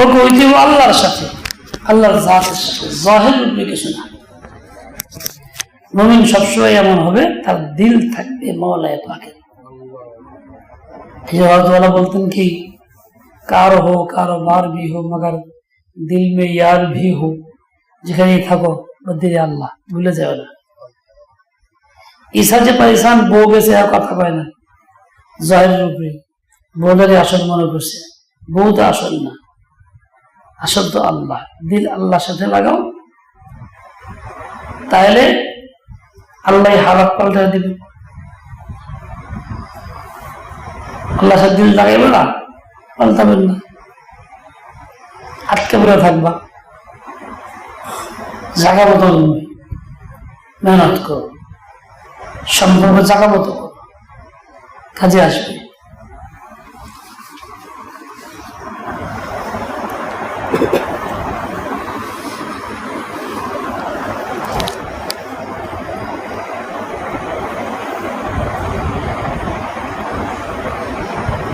তোমাকে হইতে হবে আল্লাহর সাথে আল্লাহর সাথে জাহের মমিন সবসময় এমন হবে, তার দিল থাকবে মৌলায় পাকে বলতেন কি হো কারও বার ভি হো মগর দিল মে ইয়ার ভি হো যেখানেই থাকো বদিরে আল্লাহ, ভুলে যাও না। ঈশা যে পরেশান বউ গেছে আর কথা কয় না। জয়ের রূপে বউদারে আসল মনে করছে, বউ তো আসল না। আসল তো আল্লাহ। দিল আল্লাহর সাথে লাগাও। তাহলে আল্লাহ হালাত পাল্টা দিবে। আল্লাহ সাথে দিল লাগাইবে না পাল্টাবেন না। আটকে পড়ে থাকবা। জাগা মতো মেহনত করো। সম্পর্ক জাগা মতো কাজে আসবে।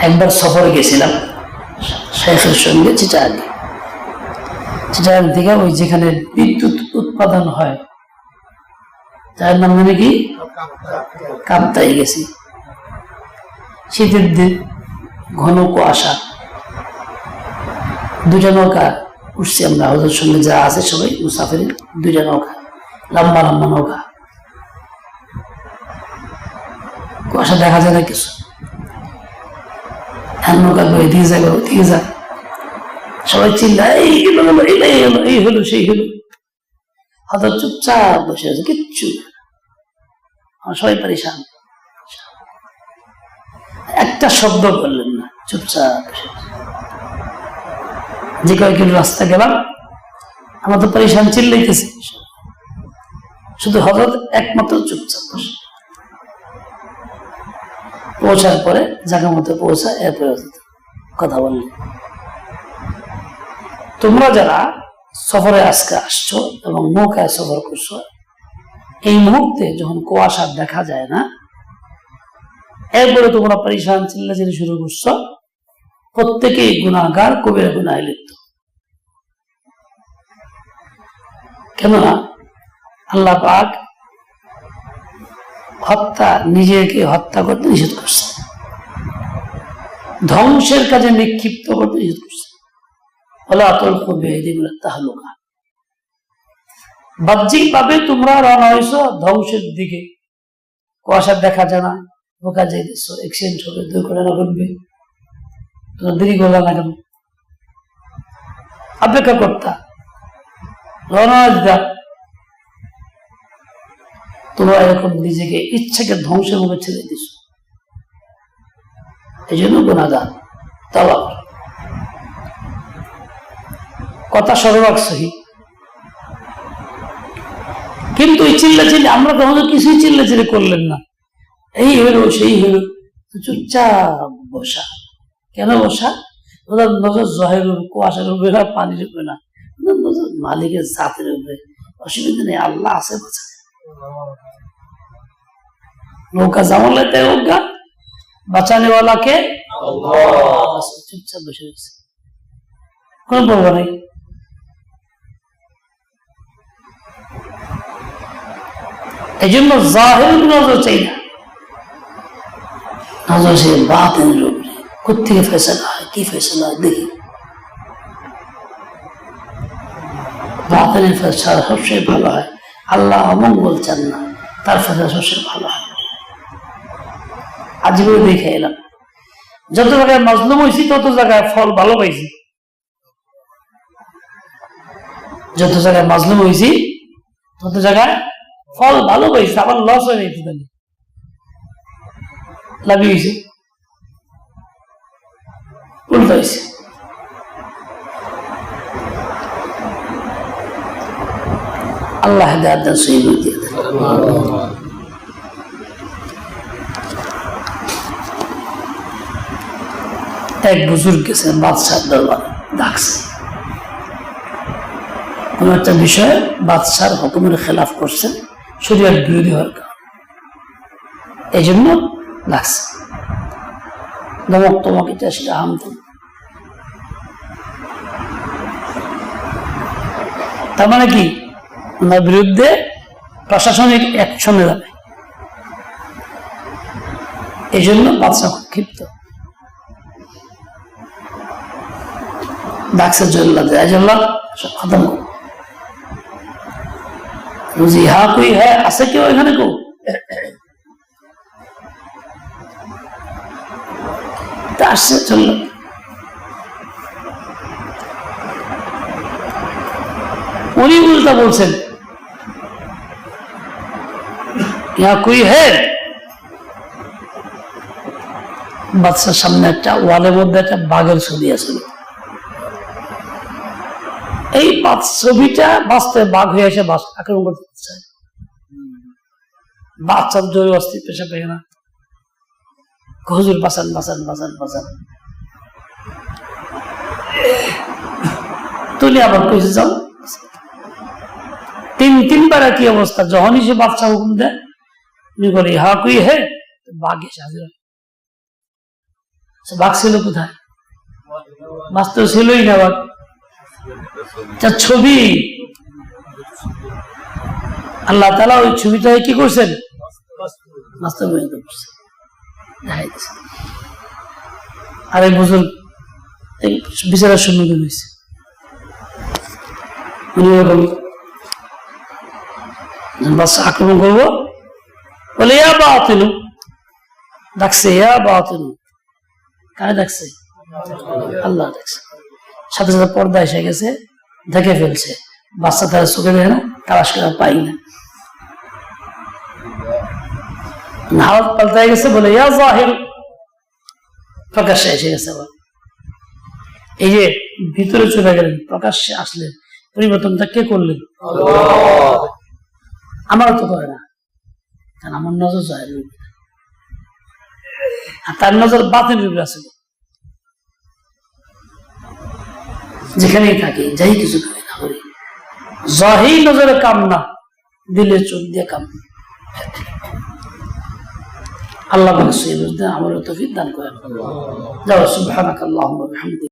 একবার সফরে গেছিলাম শেখের সঙ্গে চিটাগাঙ্গে চিটাগাং থেকে ওই যেখানে বিদ্যুৎ উৎপাদন হয়, তার নাম মানে কি? কাপ্তাই গেছি। শীতের দিন ঘন কুয়াশা। দুটা নৌকা উঠছি আমরা, ওদের সঙ্গে যা আছে সবাই মুসাফির, দুইটা নৌকা, লম্বা লম্বা নৌকা। কুয়াশা দেখা যায় না কিছু। আর নৌকা এদিকে যাবে ওদিকে যায় সবাই চিল্লা এই হলো, সেই হলো। হয়তো চুপচাপ বসে আছে, কিচ্ছু। সবাই পরিশান। একটা শব্দ করলেন না, চুপচাপ। যে কয়েকজন রাস্তা গেলাম, আমার তো পরিশান চিল্লাইতেছি। শুধু হঠাৎ একমাত্র চুপচাপ বসে। পৌঁছার পরে জায়গা মতো পৌঁছা এরপরে কথা বললেন তোমরা যারা সফরে আজকে আসছো এবং নৌকায় সফর করছ, এই মুহূর্তে যখন কুয়াশা দেখা যায় না, এরপরে তোমরা পরিশান চিল্লাচিল্লি শুরু করছ, প্রত্যেকেই গুণাগার, কবিরা গুণায় লিপ্ত। কেননা, আল্লাহ পাক হত্যা, নিজেকে হত্যা করতে নিষেধ করছে। ধ্বংসের কাজে নিক্ষিপ্ত করতে নিষেধ করছে। ওলা তল্প বেদিগুলো তাহলুকা। বাহ্যিক ভাবে তোমরা রওনা হয়েছো ধ্বংসের দিকে। কুয়াশা দেখা যায় না, বোকা যাইতেছো এক্সিডেন্ট হবে, দুর্ঘটনা ঘটবে। তোমরা দেরি করলা না কেন? অপেক্ষা করতা। রওনা দিতা তোমরা এরকম নিজেকে ইচ্ছাকে ধ্বংসের মুখে ছেড়ে দিস এই জন্য গুণাগার তাওয়া কথা সর্বাক সহি। কিন্তু এই চিল্লা চিল্লি আমরা তো আমাদের কিছুই চিল্লা চিল্লি করলেন না। এই হলো সেই হলো চুপচাপ বসা। কেন বসা? ওদের নজর জহের উপর, কুয়াশার উপরে, না পানির উপরে না। নজর মালিকের জাতের উপরে। অসুবিধা নেই, আল্লাহ আছে বোঝা নৌকা যেমন লেতে হোগা বাঁচানে ওয়ালাকে চুপচাপ বসে রয়েছে। কোন পর্ব নেই। এই জন্য জাহের নজর চাই না। নজর সে বাতিনের উপরে কোথেকে ফেসলা হয় কি ফেসলা হয় দেখি। বাতিনের ফেসলা সবচেয়ে ভালো হয়। আল্লাহ অমঙ্গল চান না তার ফেসলা সবচেয়ে ভালো হয়। আজীবন দেখে এলাম। যত জায়গায় মজলুম হয়েছি তত জায়গায় ফল ভালো পাইছি। যত জায়গায় মাজলুম হয়েছি তত জায়গায় ফল ভালো পাইছে, আবার লস হয়ে গেছে তাহলে। লাভি হয়েছে উল্টো হয়েছে আল্লাহ দান সহি দিয়ে এক বুজুর্গ গেছেন বাদশাহ দরবার, ডাকছে। কোন একটা বিষয়ে বাদশার হুকুমের খেলাফ করছেন শরীরের বিরোধী হওয়ার কারণে। এই জন্য লাগছে ধমক তমক এটা সেটা হামতম তার মানে কি? ওনার বিরুদ্ধে প্রশাসনিক অ্যাকশনে যাবে এই জন্য বাদশাহ খুব ক্ষিপ্ত ডাকছে জল্লাদ জল্লাদ সব খতম করো বুঝি হা কই হ্যাঁ আছে কেউ এখানে কেউ তা আসছে চলল উনি উল্টা বলছেন ইহা কই হে বাচ্চার সামনে একটা ওয়ালের মধ্যে একটা বাঘের ছবি আছে এই বাচ- ছবিটা বাস্তবে বাঘ হয়ে এসে আক্রমণ করতে চায়। বাচ্চার জোরে অস্থির পেশা পেয়ে হুজুর বাসান বাসান বাসান বাসান তুলি আবার কইছে, যাও। তিন তিনবার কি অবস্থা। যখনই সে বাচ্চা হুকুম দেয় বলে, হা, কুই হে? বাঘ এসে হাজির বাঘ ছিল কোথায়? বাস্তব ছিলই না বাঘ। যা ছবি। আল্লাহ তালা ওই ছবিটা কি করছেন? বাস্তবায়িত করছেন আর এক বছর বিচারের সম্মুখীন হয়েছে। উনি ওরকম বাচ্চা আক্রমণ করব? বলে ইয়া বাতিলু। ডাকছে ইয়া বাতিলু। কারে ডাকছে? আল্লাহ ডাকছে। সাথে সাথে পর্দা এসে গেছে দেখে ফেলছে। বাচ্চা তারা চোখে দেয় না তালাশ করে পাই না। হালত পাল্টাই গেছে বলে ইয়া জাহির প্রকাশ্যে এসে গেছে আবার। এই যে ভিতরে চলে গেলেন প্রকাশ্যে আসলেন পরিবর্তনটা কে করলেন? আমারও তো করে না। কারণ আমার নজর জাহের আর তার নজর বাতিল উপরে আছে যেখানেই থাকে, যাই কিছু করি না করি জহি নজরে কাম না, দিলে চোখ দিয়ে কাম। আল্লাহ আমার তফিক দান করেন। যাও সুবহানাক আল্লাহুম্মা বিহামদিক